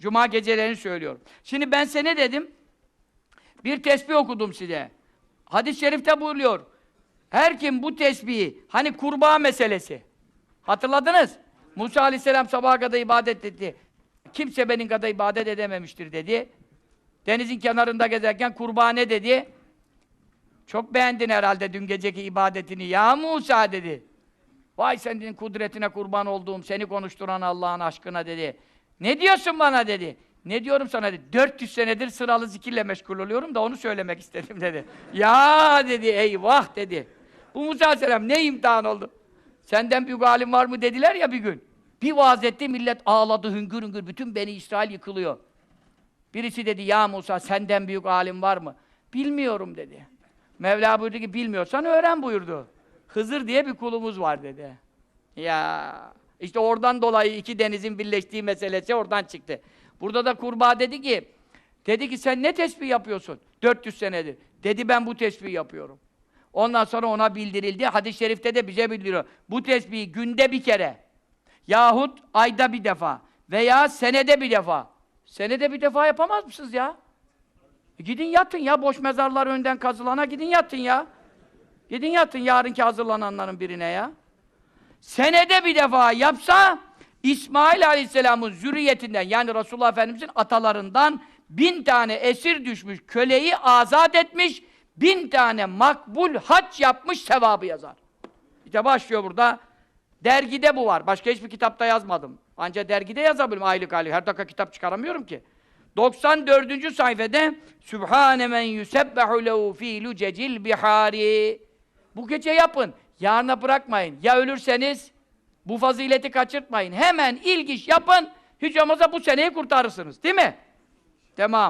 Cuma gecelerini söylüyorum. Şimdi ben size ne dedim? Bir tesbih okudum size. Hadis-i şerifte buyuruyor. Her kim bu tesbihi, hani kurbağa meselesi. Hatırladınız? Musa aleyhisselam sabaha kadar ibadet etti. Kimse benim kadar ibadet edememiştir dedi. Denizin kenarında gezerken kurbağa ne dedi? Çok beğendin herhalde dün geceki ibadetini ya Musa dedi. Vay senin kudretine kurban olduğum, seni konuşturan Allah'ın aşkına dedi. Ne diyorsun bana dedi. Ne diyorum sana dedi. 400 senedir sıralı zikirle meşgul oluyorum da onu söylemek istedim dedi. Ya dedi, eyvah dedi. Bu Musa Aleyhisselam ne imtihan oldu? Senden büyük alim var mı dediler ya bir gün. Bir vaaz etti, millet ağladı hüngür hüngür, bütün Beni İsrail yıkılıyor. Birisi dedi, ya Musa senden büyük alim var mı? Bilmiyorum dedi. Mevla buyurdu ki, bilmiyorsan öğren buyurdu. Hızır diye bir kulumuz var dedi. Ya işte oradan dolayı iki denizin birleştiği meselesi oradan çıktı. Burada da kurbağa dedi ki, dedi ki sen ne tesbih yapıyorsun? 400 senedir. Dedi ben bu tesbih yapıyorum. Ondan sonra ona bildirildi. Hadis-i şerifte de bize bildiriyor. Bu tesbihi günde bir kere yahut ayda bir defa veya senede bir defa. Senede bir defa yapamaz mısınız ya? E gidin yatın ya boş mezarlar önden kazılana gidin yatın ya. Gidin yatın yarınki hazırlananların birine ya. Senede bir defa yapsa İsmail Aleyhisselam'ın zürriyetinden yani Resulullah Efendimiz'in atalarından bin tane esir düşmüş köleyi azat etmiş bin tane makbul hac yapmış sevabı yazar. İşte başlıyor burada. Dergide bu var. Başka hiçbir kitapta yazmadım. Ancak dergide yazabilirim aylık aylık. Her dakika kitap çıkaramıyorum ki. 94. sayfada Sübhane men yusebbehu lehu fî lucecil bihari Bu gece yapın. Yarına bırakmayın. Ya ölürseniz bu fazileti kaçırtmayın. Hemen ilk iş yapın. Olmazsa bu seneyi kurtarırsınız. Değil mi? Tamam.